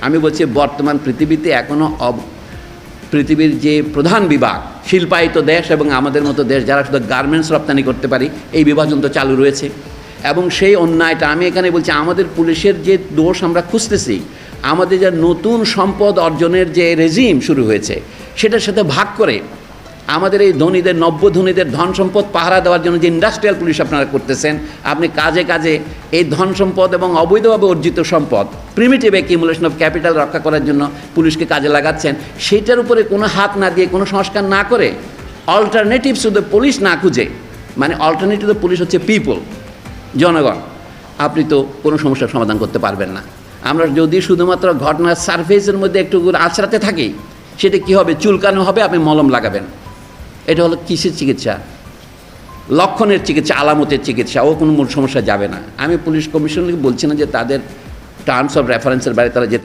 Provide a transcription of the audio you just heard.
আমি বলছি বর্তমান পৃথিবীতে এখনও অব পৃথিবীর যে প্রধান বিভাগ, শিল্পায়িত দেশ এবং আমাদের মতো দেশ, যারা শুধু গার্মেন্টস রপ্তানি করতে পারি, এই বিভাজন তো চালু রয়েছে। এবং সেই অন্যায়টা আমি এখানে বলছি, আমাদের পুলিশের যে দোষ আমরা খুঁজতেছি, আমাদের যে নতুন সম্পদ অর্জনের যে রেজিম শুরু হয়েছে, সেটার সাথে ভাগ করে আমাদের এই ধনীদের নব্য ধনীদের ধন সম্পদ পাহারা দেওয়ার জন্য যে ইন্ডাস্ট্রিয়াল পুলিশ আপনারা করতেছেন, আপনি কাজে কাজে এই ধন সম্পদ এবং অবৈধভাবে অর্জিত সম্পদ প্রিমিটিভ অ্যাকিমুলেশন অফ ক্যাপিটাল রক্ষা করার জন্য পুলিশকে কাজে লাগাচ্ছেন, সেইটার উপরে কোনো হাত না দিয়ে, কোনো সংস্কার না করে অল্টারনেটিভ শুধু পুলিশ না খুঁজে মানে অল্টারনেটিভ পুলিশ হচ্ছে পিপল জনগণ, আপনি তো কোনো সমস্যার সমাধান করতে পারবেন না। আমরা যদি শুধুমাত্র ঘটনার সারফেসের মধ্যে একটু আছড়াতে থাকি, সেটা কী হবে? চুলকানো হবে, আপনি মলম লাগাবেন। এটা হলো কিসের চিকিৎসা? লক্ষণের চিকিৎসা, আলামতের চিকিৎসা, ও কোনো মূল সমস্যা যাবে না। আমি পুলিশ কমিশনকে বলছি না যে তাদের টার্মস অফ রেফারেন্সের বাইরে তারা যেতে